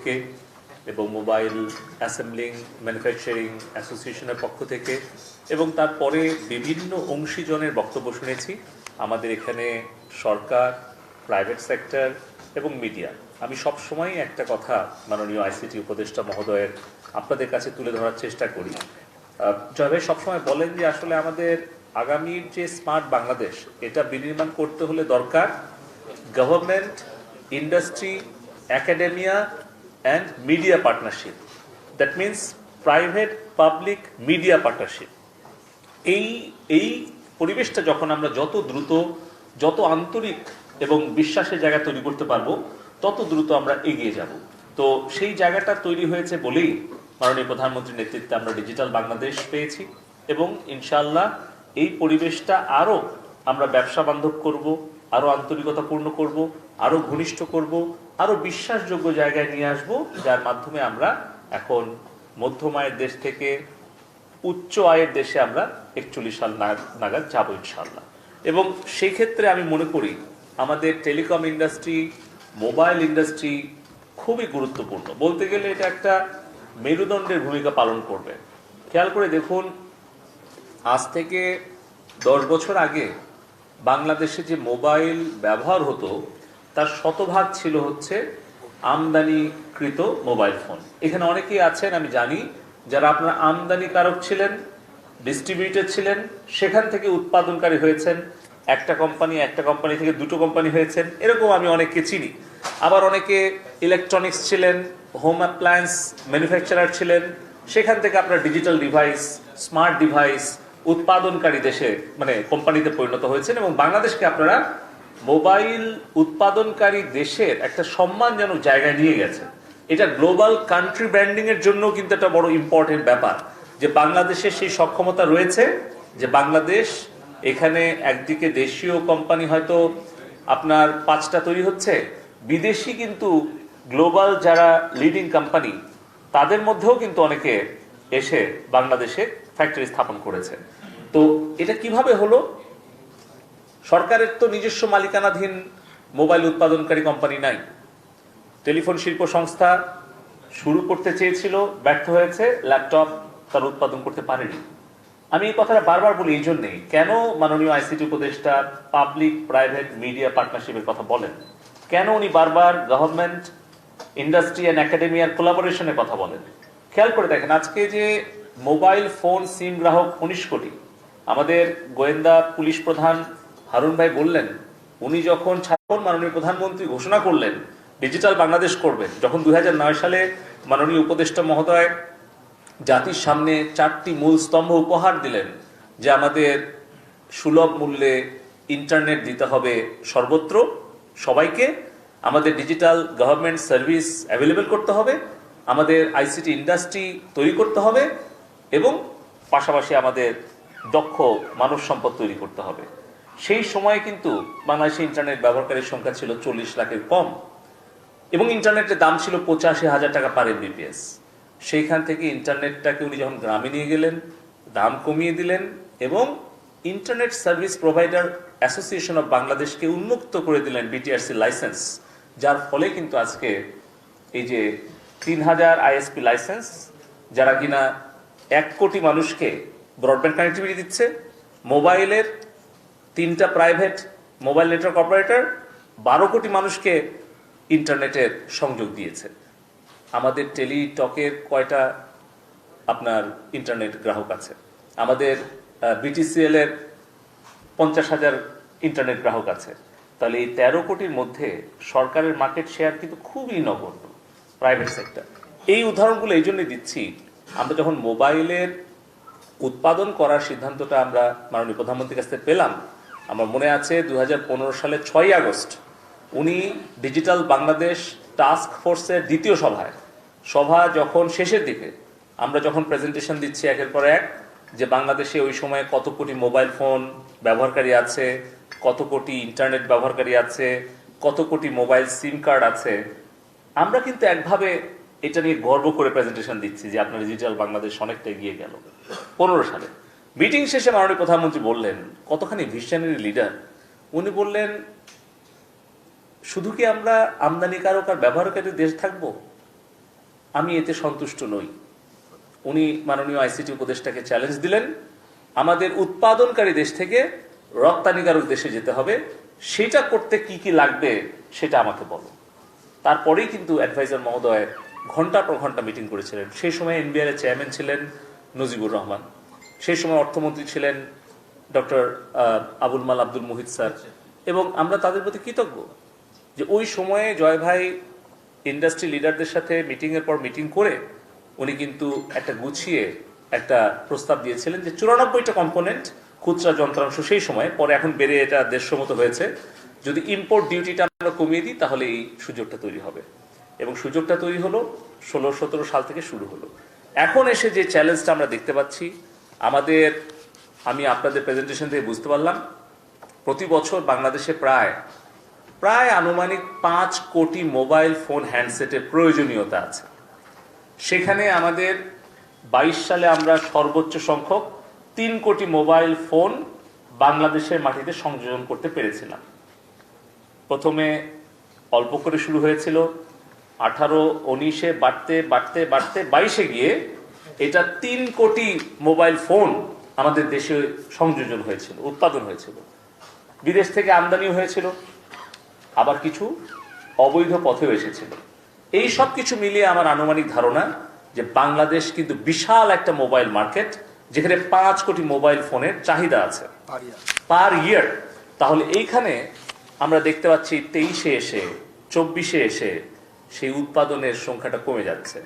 থেকে এবং mobile assembling, manufacturing অ্যাসোসিয়েশনের পক্ষ থেকে এবং তারপরে বিভিন্ন অংশীজনের বক্তব্য শুনেছি। আমাদের এখানে সরকার, প্রাইভেট সেক্টর এবং মিডিয়া। আমি সব সময় একটা কথা মাননীয় আইসিটি উপদেষ্টা মহোদয়ের আপনাদের কাছে তুলে ধরার চেষ্টা করি। জয় ভাই সবসময় বলেন যে আসলে আমাদের আগামীর যে স্মার্ট বাংলাদেশ, এটা বিনির্মাণ করতে হলে দরকার government industry academia and media partnership that means private public media partnership এই এই পরিবেশটা যখন আমরা যত দ্রুত, যত আন্তরিক এবং বিশ্বাসের জায়গা তৈরি করতে পারব, তত দ্রুত আমরা এগিয়ে যাব। তো সেই জায়গাটা তৈরি হয়েছে বলেই মাননীয় প্রধানমন্ত্রীর নেতৃত্বে আমরা ডিজিটাল বাংলাদেশ পেয়েছি এবং ইনশাল্লাহ এই পরিবেশটা আরও আমরা ব্যবসা বান্ধব করব, আরও আন্তরিকতাপূর্ণ করব, আরও ঘনিষ্ঠ করব আরও বিশ্বাসযোগ্য জায়গায় নিয়ে আসব, যার মাধ্যমে আমরা এখন মধ্যম আয়ের দেশ থেকে উচ্চ আয়ের দেশে আমরা একচল্লিশ সাল নাগাদ যাব ইনশাল্লাহ এবং সেই ক্ষেত্রে আমি মনে করি আমাদের টেলিকম ইন্ডাস্ট্রি, মোবাইল ইন্ডাস্ট্রি খুবই গুরুত্বপূর্ণ। বলতে গেলে এটা একটা মেরুদণ্ডের ভূমিকা পালন করবে। খেয়াল করে দেখুন, আজ থেকে দশ বছর আগে বাংলাদেশে যে মোবাইল ব্যবহার হতো তার শতভাগ ছিল হচ্ছে আমদানিকৃত মোবাইল ফোন। এখানে অনেকেই আছেন, আমি জানি, যারা আপনার আমদানিকারক ছিলেন ডিস্ট্রিবিউটর ছিলেন, সেখান থেকে উৎপাদনকারী হয়েছেন, একটা কোম্পানি একটা কোম্পানি থেকে দুটো কোম্পানি হয়েছেন, এরকম আমি অনেককে চিনি। আবার অনেকে ইলেকট্রনিক্স ছিলেন হোম অ্যাপ্লায়েন্স ম্যানুফ্যাকচারার ছিলেন, সেখান থেকে আপনার ডিজিটাল ডিভাইস স্মার্ট ডিভাইস উৎপাদনকারী দেশে মানে কোম্পানিতে পরিণত হয়েছেন এবং বাংলাদেশকে আপনারা মোবাইল উৎপাদনকারী দেশের একটা সম্মানজনক জায়গায় নিয়ে গেছে। এটা গ্লোবাল কান্ট্রি ব্র্যান্ডিং এর জন্য কিন্তু একটা বড় ইম্পর্টেন্ট ব্যাপার। যে বাংলাদেশের সেই সক্ষমতা রয়েছে যে বাংলাদেশ এখানে একদিকে দেশীয় কোম্পানি হয়তো আপনার পাঁচটা তৈরি হচ্ছে, বিদেশি কিন্তু গ্লোবাল যারা লিডিং কোম্পানি তাদের মধ্যেও কিন্তু অনেকে এসে বাংলাদেশে ফ্যাক্টরি স্থাপন করেছে। তো এটা কীভাবে হলো? সরকারের তো নিজস্ব মালিকানাধীন মোবাইল উৎপাদনকারী কোম্পানি নাই। টেলিফোন শিল্প সংস্থা শুরু করতে চেয়েছিল, ব্যর্থ হয়েছে, ল্যাপটপ তার উৎপাদন করতে পারেনি। আমি এই কথাটা বারবার বলি, এই জন্যেই। কেন মাননীয় আইসিটি উপদেষ্টা পাবলিক প্রাইভেট মিডিয়া পার্টনারশিপের কথা বলেন? কেন উনি বারবার গভর্নমেন্ট, ইন্ডাস্ট্রি অ্যান্ড একাডেমিয়ার কোলাবোরেশনের কথা বলেন? খেয়াল করে দেখেন, আজকে যে মোবাইল ফোন সিম গ্রাহক উনিশ কোটি, আমাদের গোয়েন্দা পুলিশ প্রধান হারুন ভাই বললেন, উনি যখন ছাত্র মাননীয় প্রধানমন্ত্রী ঘোষণা করলেন, ডিজিটাল বাংলাদেশ করবেন যখন দু হাজার নয় সালে মাননীয় উপদেষ্টা মহোদয় জাতির সামনে চারটি মূল স্তম্ভ উপহার দিলেন যে আমাদের সুলভ মূল্যে ইন্টারনেট দিতে হবে সর্বত্র, সবাইকে আমাদের ডিজিটাল গভর্নমেন্ট সার্ভিস অ্যাভেলেবেল করতে হবে, আমাদের আইসিটি ইন্ডাস্ট্রি তৈরি করতে হবে এবং পাশাপাশি আমাদের দক্ষ মানব সম্পদ তৈরি করতে হবে। সেই সময়ে কিন্তু বাংলাদেশে ইন্টারনেট ব্যবহারকারীর সংখ্যা ছিল চল্লিশ লাখের কম এবং ইন্টারনেটের দাম ছিল পঁচাশি হাজার টাকা পার এমবিপিএস সেইখান থেকে ইন্টারনেটটাকে উনি যখন গ্রামে নিয়ে গেলেন, দাম কমিয়ে দিলেন এবং internet service provider association of বাংলাদেশকে উন্মুক্ত করে দিলেন বিটিআরসি লাইসেন্স যার ফলে কিন্তু আজকে এই যে তিন হাজার আইএসপি লাইসেন্স যারা কিনা এক কোটি মানুষকে ব্রডব্যান্ড কানেক্টিভিটি দিচ্ছে, মোবাইলের তিনটা প্রাইভেট মোবাইল নেটওয়ার্ক অপারেটর বারো কোটি মানুষকে ইন্টারনেটের সংযোগ দিয়েছে। আমাদের টেলিটকের কয়টা আপনার ইন্টারনেট গ্রাহক আছে? আমাদের বিটিসিএল এর পঞ্চাশ হাজার ইন্টারনেট গ্রাহক আছে। তাহলে এই তেরো কোটির মধ্যে সরকারের মার্কেট শেয়ার কিন্তু খুবই নগণ্য প্রাইভেট সেক্টর এই উদাহরণগুলো এই জন্যই দিচ্ছি, আমরা যখন মোবাইলের উৎপাদন করার সিদ্ধান্তটা আমরা মাননীয় প্রধানমন্ত্রীর কাছ থেকে পেলাম আমার মনে আছে দু হাজার পনেরো সালে ছয় আগস্ট উনি ডিজিটাল বাংলাদেশ টাস্ক ফোর্সের দ্বিতীয় সভায়। সভা যখন শেষের দিকে, আমরা যখন প্রেজেন্টেশন দিচ্ছি একের পর এক যে বাংলাদেশে ওই সময় কত কোটি মোবাইল ফোন ব্যবহারকারী আছে, কত কোটি ইন্টারনেট ব্যবহারকারী আছে, কত কোটি মোবাইল সিম কার্ড আছে, আমরা কিন্তু একভাবে এটা নিয়ে গর্ব করে প্রেজেন্টেশন দিচ্ছি যে আপনার ডিজিটাল বাংলাদেশ অনেকটা এগিয়ে গেল। পনেরো সালে। মিটিং শেষে মাননীয় প্রধানমন্ত্রী বললেন, কতখানি ভিশনারি লিডার উনি বললেন, শুধু কি আমরা আমদানিকারক আর ব্যবহারকারী দেশ থাকব? আমি এতে সন্তুষ্ট নই। উনি মাননীয় আইসিটি উপদেষ্টাকে চ্যালেঞ্জ দিলেন, আমাদের উৎপাদনকারী দেশ থেকে রপ্তানিকারক দেশে যেতে হবে, সেটা করতে কি কি লাগবে সেটা আমাকে বলো। তারপরেই কিন্তু অ্যাডভাইজার মহোদয় ঘণ্টা পর ঘণ্টা মিটিং করেছিলেন। সেই সময় এনবিআর এর চেয়ারম্যান ছিলেন নজিবুর রহমান। সেই সময় অর্থমন্ত্রী ছিলেন ডক্টর আবুল মাল আব্দুল মুহিত স্যার। এবং আমরা তাদের প্রতি কৃতজ্ঞ যে ওই সময়ে জয় ভাই ইন্ডাস্ট্রি লিডারদের সাথে মিটিং এর পর মিটিং করে উনি কিন্তু একটা গুছিয়ে একটা প্রস্তাব দিয়েছিলেন যে চুরানব্বইটা কম্পোনেন্ট খুচরা যন্ত্রাংশ সেই সময় পরে এখন বেড়ে এটা দেড়শো মতো হয়েছে। যদি ইম্পোর্ট ডিউটিটা আমরা কমিয়ে দিই তাহলে এই সুযোগটা তৈরি হবে। এবং সুযোগটা তৈরি হলো ষোলো সতেরো সাল থেকে শুরু হলো। এখন এসে যে চ্যালেঞ্জটা আমরা দেখতে পাচ্ছি আমাদের, আমি আপনাদের প্রেজেন্টেশন থেকে বুঝতে পারলাম, প্রতি বছর বাংলাদেশে প্রায় প্রায় আনুমানিক পাঁচ কোটি মোবাইল ফোন হ্যান্ডসেটের প্রয়োজনীয়তা আছে। সেখানে আমাদের বাইশ সালে আমরা সর্বোচ্চ সংখ্যক তিন কোটি মোবাইল ফোন বাংলাদেশের মাটিতে সংযোজন করতে পেরেছিলাম। প্রথমে অল্প করে শুরু হয়েছিল, আঠারো, উনিশে বাড়তে বাড়তে বাড়তে, বাইশে গিয়ে এটা তিন কোটি মোবাইল ফোন আমাদের দেশে সংযোজন হয়েছিল উৎপাদন হয়েছিল। বিদেশ থেকে আমদানি হয়েছিল আবার কিছু অবৈধ পথেও এসেছিল। এই সব কিছু মিলিয়ে আমার আনুমানিক ধারণা যে বাংলাদেশ কিন্তু বিশাল একটা মোবাইল মার্কেট যেখানে পাঁচ কোটি মোবাইল ফোনের চাহিদা আছে। পার ইয়ার। তাহলে এইখানে আমরা দেখতে পাচ্ছি তেইশে এসে চব্বিশে এসে সেই উৎপাদনের সংখ্যাটা কমে যাচ্ছে।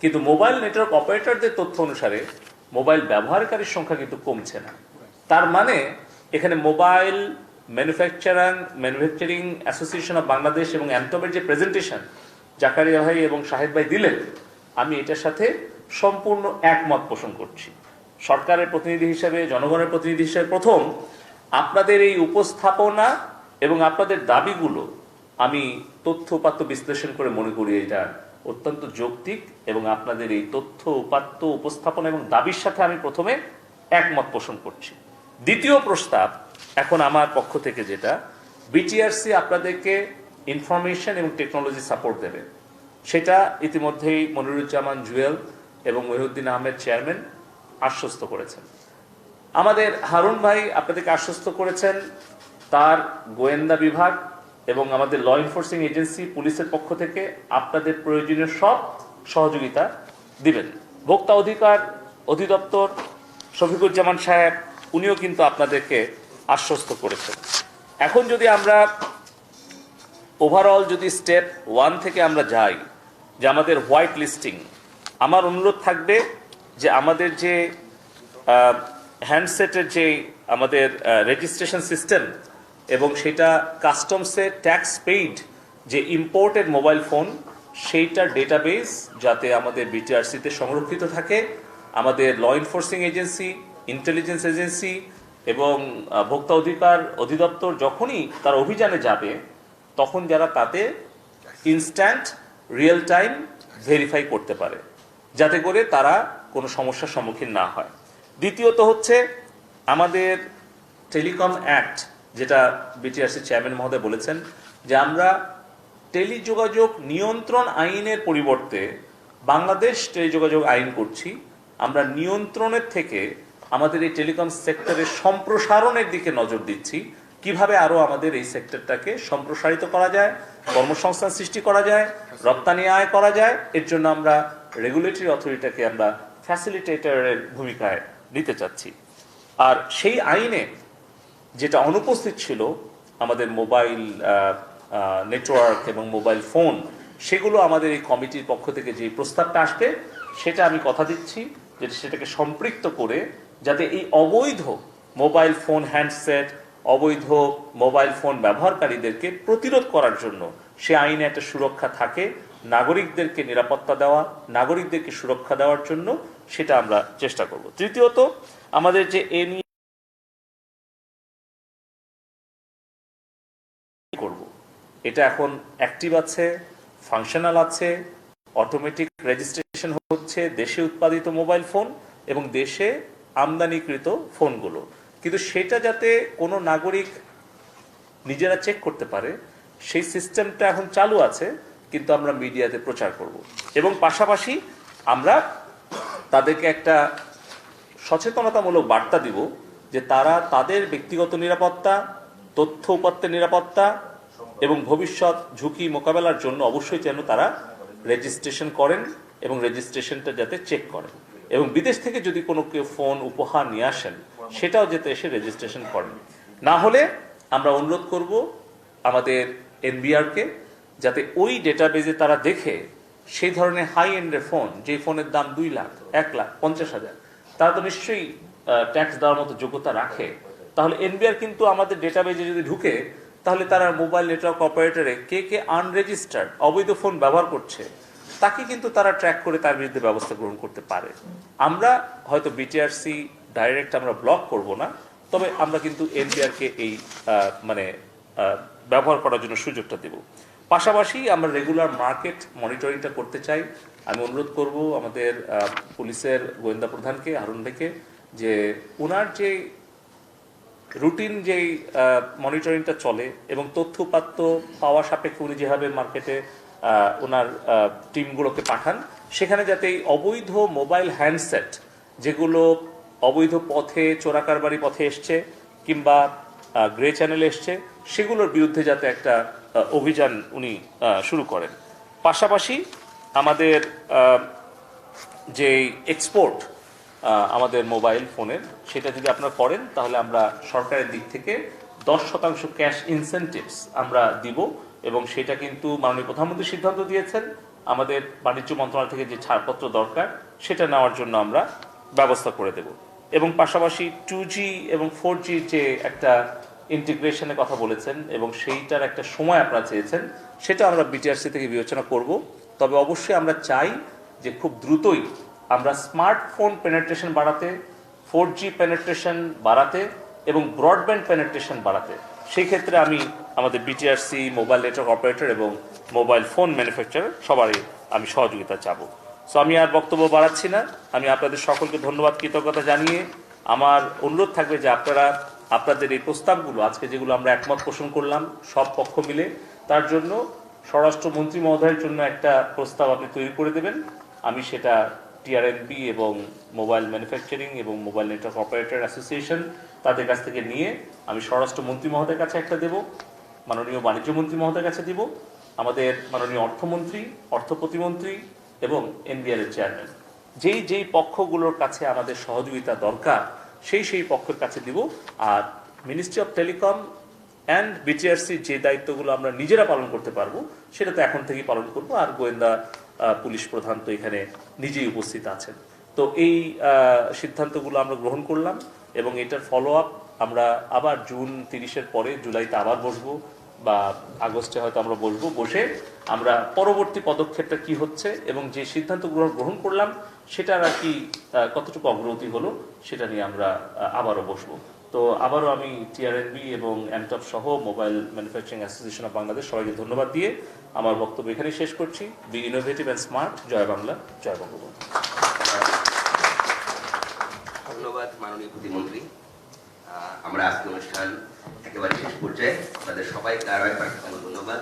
কিন্তু মোবাইল নেটওয়ার্ক অপারেটরদের তথ্য অনুসারে মোবাইল ব্যবহারকারীর সংখ্যা কিন্তু কমছে না। তার মানে এখানে mobile manufacturing, manufacturing association of Bangladesh এবং অ্যান্টমের যে প্রেজেন্টেশন জাকারিয়া ভাই এবং সাহেব ভাই দিলেন, আমি এটার সাথে সম্পূর্ণ একমত পোষণ করছি। সরকারের প্রতিনিধি হিসেবে, জনগণের প্রতিনিধি হিসেবে প্রথম আপনাদের এই উপস্থাপনা এবং আপনাদের দাবিগুলো আমি তথ্য উপাত্ত বিশ্লেষণ করে মনে করি এটা অত্যন্ত যৌক্তিক এবং আপনাদের এই তথ্য, উপাত্ত, উপস্থাপনা এবং দাবির সাথে আমি প্রথমে একমত পোষণ করছি। দ্বিতীয় প্রস্তাব, এখন আমার পক্ষ থেকে যেটা বিটিআরসি আপনাদেরকে ইনফরমেশন এবং টেকনোলজি সাপোর্ট দেবে। সেটা ইতিমধ্যেই মনিরুজ্জামান জুয়েল এবং মহিউদ্দিন আহমেদ চেয়ারম্যান আশ্বস্ত করেছেন। আমাদের হারুন ভাই আপনাদেরকে আশ্বস্ত করেছেন, তার গোয়েন্দা বিভাগ এবং আমাদের ল এনফোর্সিং এজেন্সি পুলিশের পক্ষ থেকে আপনাদের প্রয়োজনীয় সব সহযোগিতা দিবেন। ভোক্তা অধিকার অধিদপ্তর শফিকুজ্জামান সাহেব, উনিও কিন্তু আপনাদেরকে আশ্বস্ত করেছেন। এখন যদি আমরা ওভারঅল যদি স্টেপ ওয়ান থেকে আমরা যাই, যে আমাদের হোয়াইট লিস্টিং আমার অনুরোধ থাকবে যে আমাদের যে হ্যান্ডসেটের যে আমাদের রেজিস্ট্রেশন সিস্টেম এবং সেটা কাস্টমসে ট্যাক্স পেইড যে ইম্পোর্টেড মোবাইল ফোন সেইটার ডেটাবেস যাতে আমাদের বিটিআরসিতে সংরক্ষিত থাকে, আমাদের law enforcing agency intelligence agency এবং ভোক্তা অধিকার অধিদপ্তর যখনই তার অভিযানে যাবে, তখন যারা তাতে ইনস্ট্যান্ট রিয়েল টাইম ভেরিফাই করতে পারে, যাতে করে তারা কোনো সমস্যার সম্মুখীন না হয়। দ্বিতীয়ত হচ্ছে আমাদের টেলিকম অ্যাক্ট যেটা বিটিআরসি চেয়ারম্যান মহোদয় বলেছেন যে আমরা টেলিযোগাযোগ নিয়ন্ত্রণ আইনের পরিবর্তে বাংলাদেশ টেলিযোগাযোগ আইন করছি। আমরা নিয়ন্ত্রণের থেকে আমাদের এই টেলিকম সেক্টরের সম্প্রসারণের দিকে নজর দিচ্ছি। কীভাবে আরও আমাদের এই সেক্টরটাকে সম্প্রসারিত করা যায়, কর্মসংস্থান সৃষ্টি করা যায়, রপ্তানি আয় করা যায়, এর জন্য আমরা রেগুলেটরি অথরিটিকে আমরা ফ্যাসিলিটেটরের ভূমিকায় নিতে চাচ্ছি। আর সেই আইনে যেটা অনুপস্থিত ছিল, আমাদের মোবাইল নেটওয়ার্ক এবং মোবাইল ফোন, সেগুলো আমাদের এই কমিটির পক্ষ থেকে যে প্রস্তাবটা আসবে, সেটা আমি কথা দিচ্ছি যে সেটাকে সম্পৃক্ত করে যাতে এই অবৈধ মোবাইল ফোন হ্যান্ডসেট, অবৈধ মোবাইল ফোন ব্যবহারকারীদেরকে প্রতিরোধ করার জন্য সে আইনে একটা সুরক্ষা থাকে, নাগরিকদেরকে নিরাপত্তা দেওয়া, নাগরিকদেরকে সুরক্ষা দেওয়ার জন্য সেটা আমরা চেষ্টা করব। তৃতীয়ত, আমাদের যে এ এটা এখন অ্যাক্টিভ আছে ফাংশনাল আছে অটোমেটিক রেজিস্ট্রেশন হচ্ছে দেশে উৎপাদিত মোবাইল ফোন এবং দেশে আমদানিকৃত ফোনগুলো কিন্তু সেটা যাতে কোনো নাগরিক নিজেরা চেক করতে পারে, সেই সিস্টেমটা এখন চালু আছে, কিন্তু আমরা মিডিয়াতে প্রচার করব। এবং পাশাপাশি আমরা তাদেরকে একটা সচেতনতামূলক বার্তা দিব যে তারা তাদের ব্যক্তিগত নিরাপত্তা, তথ্য উপাত্তের নিরাপত্তা এবং ভবিষ্যৎ ঝুঁকি মোকাবেলার জন্য অবশ্যই যেন তারা রেজিস্ট্রেশন করেন এবং রেজিস্ট্রেশনটা যাতে চেক করেন। এবং বিদেশ থেকে যদি কোনো কেউ ফোন উপহার নিয়ে আসেন, সেটাও যাতে এসে রেজিস্ট্রেশন করেন। না হলে আমরা অনুরোধ করব আমাদের এনবিআরকে যাতে ওই ডেটাবেজে তারা দেখে সেই ধরনের হাই এন্ডের ফোন যে ফোনের দাম দুই লাখ, এক লাখ, পঞ্চাশ হাজার, তারা তো নিশ্চয়ই ট্যাক্স দেওয়ার মতো যোগ্যতা রাখে। তাহলে এনবিআর কিন্তু আমাদের ডেটাবেজে যদি ঢুকে তাহলে তারা মোবাইল নেটওয়ার্ক অপারেটরে কে কে আনরেজিস্টার্ড অবৈধ ফোন ব্যবহার করছে, তাকে কিন্তু তারা ট্র্যাক করে তার বিরুদ্ধে ব্যবস্থা গ্রহণ করতে পারে। আমরা হয়তো বিটিআরসি ডাইরেক্ট আমরা ব্লক করব না, তবে আমরা কিন্তু এনবিআরকে এই মানে ব্যবহার করার জন্য সুযোগটা দেব। পাশাপাশি আমরা রেগুলার মার্কেট মনিটরিংটা করতে চাই। আমি অনুরোধ করব আমাদের পুলিশের গোয়েন্দা প্রধানকে, হারুন ভাইকে, যে ওনার যে রুটিন যেই মনিটরিংটা চলে এবং তথ্যপাত্য পাওয়া সাপেক্ষে উনি যেভাবে মার্কেটে ওনার টিমগুলোকে পাঠান, সেখানে যাতে এই অবৈধ মোবাইল হ্যান্ডসেট যেগুলো অবৈধ পথে, চোরাকারবারি পথে এসছে কিংবা গ্রে চ্যানেলে এসছে, সেগুলোর বিরুদ্ধে যাতে একটা অভিযান উনি শুরু করেন। পাশাপাশি আমাদের যে এক্সপোর্ট আমাদের মোবাইল ফোনের। সেটা যদি আপনারা করেন, তাহলে আমরা সরকারের দিক থেকে দশ শতাংশ ক্যাশ ইনসেন্টিভস আমরা দিব এবং সেটা কিন্তু মাননীয় প্রধানমন্ত্রী সিদ্ধান্ত দিয়েছেন। আমাদের বাণিজ্য মন্ত্রণালয় থেকে যে ছাড়পত্র দরকার, সেটা নেওয়ার জন্য আমরা ব্যবস্থা করে দেব। এবং পাশাপাশি টু এবং ফোর যে একটা ইন্টিগ্রেশনের কথা বলেছেন এবং সেইটার একটা সময় আপনারা চেয়েছেন, সেটা আমরা বিটিআরসি থেকে বিবেচনা করব। তবে অবশ্যই আমরা চাই যে খুব দ্রুতই আমরা স্মার্টফোন পেনেট্রেশন বাড়াতে ফোর জি পেনেট্রেশন বাড়াতে এবং ব্রডব্যান্ড পেনেট্রেশন বাড়াতে। সেই ক্ষেত্রে আমি আমাদের বিটিআরসি মোবাইল নেটওয়ার্ক অপারেটর এবং মোবাইল ফোন ম্যানুফ্যাকচারার সবারই আমি সহযোগিতা চাবো। সো আমি আর বক্তব্য বাড়াচ্ছি না। আমি আপনাদের সকলকে ধন্যবাদ, কৃতজ্ঞতা জানিয়ে আমার অনুরোধ থাকবে যে আপনারা আপনাদের এই প্রস্তাবগুলো, আজকে যেগুলো আমরা একমত পোষণ করলাম, সব পক্ষ মিলে তার জন্য স্বরাষ্ট্রমন্ত্রী মহোদয়ের জন্য একটা প্রস্তাব আপনি তৈরি করে দেবেন। আমি সেটা টিআরএনবি এবং মোবাইল ম্যানুফ্যাকচারিং এবং মোবাইল নেটওয়ার্ক অপারেটর অ্যাসোসিয়েশন তাদের কাছ থেকে নিয়ে আমি স্বরাষ্ট্রমন্ত্রী মহোদয়ের কাছে একটা দেব, মাননীয় বাণিজ্য মন্ত্রী মহোদয়ের কাছে দিব, আমাদের মাননীয় অর্থমন্ত্রী অর্থ প্রতিমন্ত্রী এবং এনবিআর এর চেয়ারম্যান যেই যেই পক্ষগুলোর কাছে আমাদের সহযোগিতা দরকার, সেই সেই পক্ষের কাছে দিব। আর ministry of telecom and BTRC যে দায়িত্বগুলো আমরা নিজেরা পালন করতে পারব, সেটা তো এখন থেকেই পালন করব। আর গোয়েন্দা পুলিশ প্রধান তো এখানে নিজেই উপস্থিত আছেন। তো এই সিদ্ধান্তগুলো আমরা গ্রহণ করলাম এবং এটার ফলো আপ আমরা আবার জুন তিরিশের পরে, জুলাইতে আবার বসবো বা আগস্টে হয়তো আমরা বসবো। বসে আমরা পরবর্তী পদক্ষেপটা কি হচ্ছে এবং যে সিদ্ধান্ত গ্রহণ করলাম সেটার আর কি কতটুকু অগ্রগতি হলো সেটা নিয়ে আমরা আবারও বসবো। তো আবারও আমি টিআরএনবি এবং এমটপ সহ mobile manufacturing association of Bangladesh সবাইকে ধন্যবাদ দিয়ে আমার বক্তব্য এখানেই শেষ করছি। বি ইনোভেটিভ অ্যান্ড স্মার্ট জয় বাংলা, জয় বঙ্গবন্ধু। ধন্যবাদ মাননীয় প্রতিমন্ত্রী। আমরা আজকে অনুষ্ঠান একেবারে শেষ পর্যায়ে। আপনাদের আরও একবার ধন্যবাদ।